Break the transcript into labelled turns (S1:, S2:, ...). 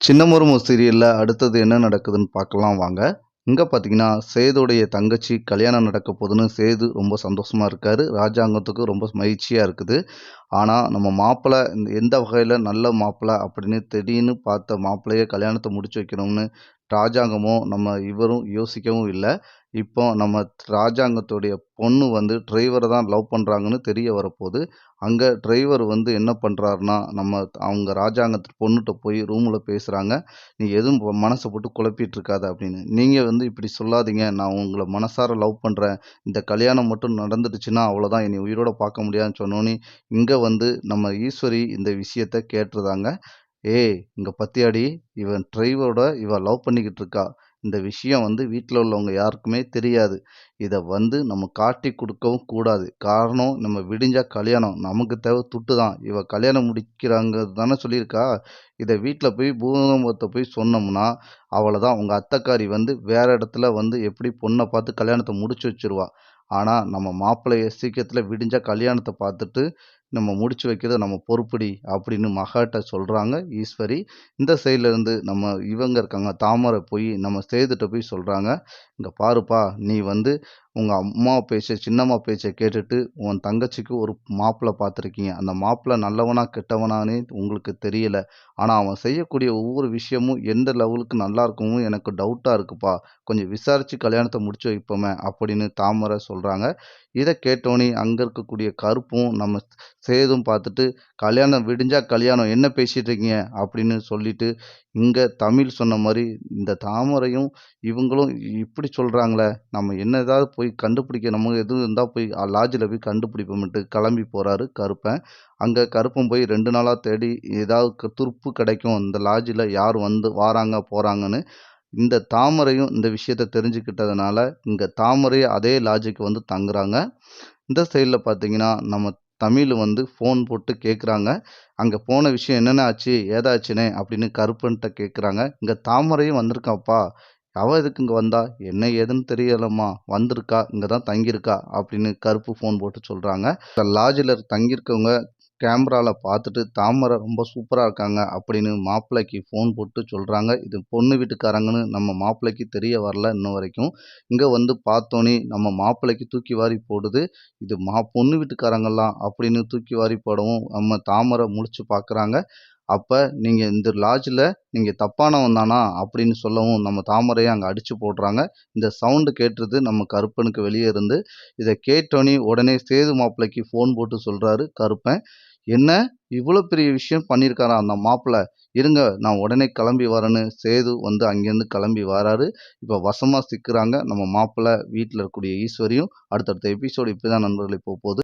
S1: சின்னமுருமு சீரியலில் அடுத்தது என்ன நடக்குதுன்னு பார்க்கலாம் வாங்க. இங்கே பார்த்தீங்கன்னா சேதுடைய தங்கச்சி கல்யாணம் நடக்க போதுன்னு சேது ரொம்ப சந்தோஷமாக இருக்கார். ராஜாங்கத்துக்கு ரொம்ப மகிழ்ச்சியாக இருக்குது. ஆனால் நம்ம மாப்பிள்ளை இந்த எந்த வகையில் நல்ல மாப்பிள்ளை அப்படின்னு திடீர்னு பார்த்த மாப்பிள்ளையே கல்யாணத்தை முடிச்சு வைக்கணும்னு ராஜாங்கமும் நம்ம இவரும் யோசிக்கவும் இல்லை. இப்போ நம்ம ராஜாங்கத்துடைய பொண்ணு வந்து டிரைவரை தான் லவ் பண்ணுறாங்கன்னு தெரிய வரப்போகுது. அங்கே டிரைவர் வந்து என்ன பண்ணுறாருனா நம்ம அவங்க ராஜாங்கத்து பொண்ணுகிட்ட போய் ரூமில் பேசுகிறாங்க நீ எதுவும் மனசை போட்டு குழப்பிட்டு இருக்காத அப்படின்னு. நீங்கள் வந்து இப்படி சொல்லாதீங்க. நான் உங்களை மனசார லவ் பண்ணுறேன் இந்த கல்யாணம் மட்டும் நடந்துடுச்சுன்னா அவ்வளோதான் என்னை உயிரோட பார்க்க முடியாதுன்னு சொன்னோன்னே இங்கே வந்து நம்ம ஈஸ்வரி இந்த விஷயத்த கேட்டுருதாங்க ஏய் இங்கே பத்தியாடி? இவன் டிரைவரோட இவன் லவ் பண்ணிக்கிட்டு இருக்கா. இந்த விஷயம் வந்து வீட்டில் உள்ளவங்க யாருக்குமே தெரியாது. இதை வந்து நம்ம காட்டி கொடுக்கவும் கூடாது. காரணம் நம்ம விடிஞ்சா கல்யாணம். நமக்கு தேவை துட்டு தான். இவ கல்யாணம் முடிக்கிறாங்க தானே சொல்லியிருக்கா? இதை வீட்டில் போய் பூகம்பத்தை போய் சொன்னோம்னா அவ்வளோதான் உங்கள் அத்தைக்காரி வந்து வேற இடத்துல வந்து எப்படி பொண்ணை பார்த்து கல்யாணத்தை முடிச்சு வச்சிருவா. ஆனால் நம்ம மாப்பிள்ளைய சீக்கிரத்தில் விடிஞ்சா கல்யாணத்தை பார்த்துட்டு நம்ம முடிச்சு வைக்கிறது நம்ம பொறுப்படி அப்படின்னு மகாட்ட சொல்கிறாங்க ஈஸ்வரி இந்த சைட்லேருந்து நம்ம இவங்க இருக்காங்க தாமரை போய் நம்ம சேதுட்ட போய் சொல்கிறாங்க இங்கே பாருப்பா நீ வந்து உங்கள் அம்மா பேச்சை சின்னம்மா பேச்சை கேட்டுட்டு உன் தங்கச்சிக்கு ஒரு மாப்பிள்ளை பார்த்துருக்கீங்க அந்த மாப்பிள்ளை நல்லவனா கெட்டவனானே உங்களுக்கு தெரியல. ஆனால் அவன் செய்யக்கூடிய ஒவ்வொரு விஷயமும் எந்த லெவலுக்கு நல்லா இருக்குமோ எனக்கு டவுட்டாக இருக்குப்பா. கொஞ்சம் விசாரித்து கல்யாணத்தை முடிச்சு வைப்போமே அப்படின்னு தாமரை சொல்கிறாங்க இதை கேட்டோன்னே அங்கே இருக்கக்கூடிய கருப்பும் நம்ம சேதும் பார்த்துட்டு கல்யாணம் விடிஞ்சா கல்யாணம் என்ன பேசிகிட்டு இருக்கீங்க? அப்படின்னு சொல்லிட்டு இங்கே தமிழ் சொன்ன மாதிரி இந்த தாமரையும் இவங்களும் இப்படி சொல்கிறாங்களே நம்ம என்ன ஏதாவது போய் கண்டுபிடிக்க நம்ம எதுவும் இருந்தால் போய் லாட்ஜில் போய் கண்டுபிடிப்போம்ட்டு கிளம்பி போகிறாரு கருப்பன். அங்கே கருப்பன் போய் ரெண்டு நாளாக தேடி ஏதாவது துருப்பு கிடைக்கும். இந்த லாட்ஜில் யார் வந்து வாராங்க போகிறாங்கன்னு இந்த தாமரையும் இந்த விஷயத்த தெரிஞ்சுக்கிட்டதுனால இங்கே தாமரை அதே லாட்ஜுக்கு வந்து தங்குறாங்க. இந்த சைடில் பார்த்தீங்கன்னா நம்ம தமிழ் வந்து ஃபோன் போட்டு கேட்குறாங்க அங்கே போன விஷயம் என்னென்ன ஆச்சு ஏதாச்சுனே அப்படின்னு கருப்பன்ட்ட கேட்குறாங்க இங்கே தாமரையும் வந்திருக்காப்பா அவள் எதுக்கு இங்கே வந்தா? என்ன ஏதுன்னு தெரியலம்மா. வந்திருக்கா? இங்கே தான் தங்கியிருக்கா? அப்படின்னு கருப்பு ஃபோன் போட்டு சொல்கிறாங்க லாட்ஜில் தங்கியிருக்கவங்க கேமராவில் பார்த்துட்டு தாமரை ரொம்ப சூப்பராக இருக்காங்க அப்படின்னு மாப்பிள்ளைக்கு ஃபோன் போட்டு சொல்கிறாங்க இது பொண்ணு வீட்டுக்காரங்கன்னு நம்ம மாப்பிள்ளைக்கு தெரிய வரல இன்ன வரைக்கும். இங்கே வந்து பார்த்தோன்னே நம்ம மாப்பிள்ளைக்கு தூக்கி வாரி போடுது. இது மா பொண்ணு வீட்டுக்காரங்கெல்லாம் அப்படின்னு தூக்கி வாரி போடவும் நம்ம தாமரை முழிச்சு பார்க்குறாங்க அப்போ நீங்கள் இந்த லாட்ஜில் நீங்கள் தப்பானவன் தானா அப்படின்னு சொல்லவும் நம்ம தாமரையை அங்கே அடித்து போடுறாங்க. இந்த சவுண்டு கேட்டுறது நம்ம கருப்பனுக்கு வெளியே இருந்து. இதை கேட்டோன்னே உடனே சேது மாப்பிள்ளைக்கு ஃபோன் போட்டு சொல்கிறாரு கருப்பன். என்ன? இவ்வளோ பெரிய விஷயம் பண்ணியிருக்காரா அந்த மாப்பிள்ளை? இருங்க நான் உடனே கிளம்பி வரேன்னு சேது வந்து அங்கேருந்து கிளம்பி வராரு. இப்போ வசமாக சிக்கிறாங்க நம்ம மாப்பிள்ளை வீட்டில் இருக்கக்கூடிய ஈஸ்வரியும். அடுத்தடுத்த எபிசோடு இப்படி தான் நண்பர்களை போகுது.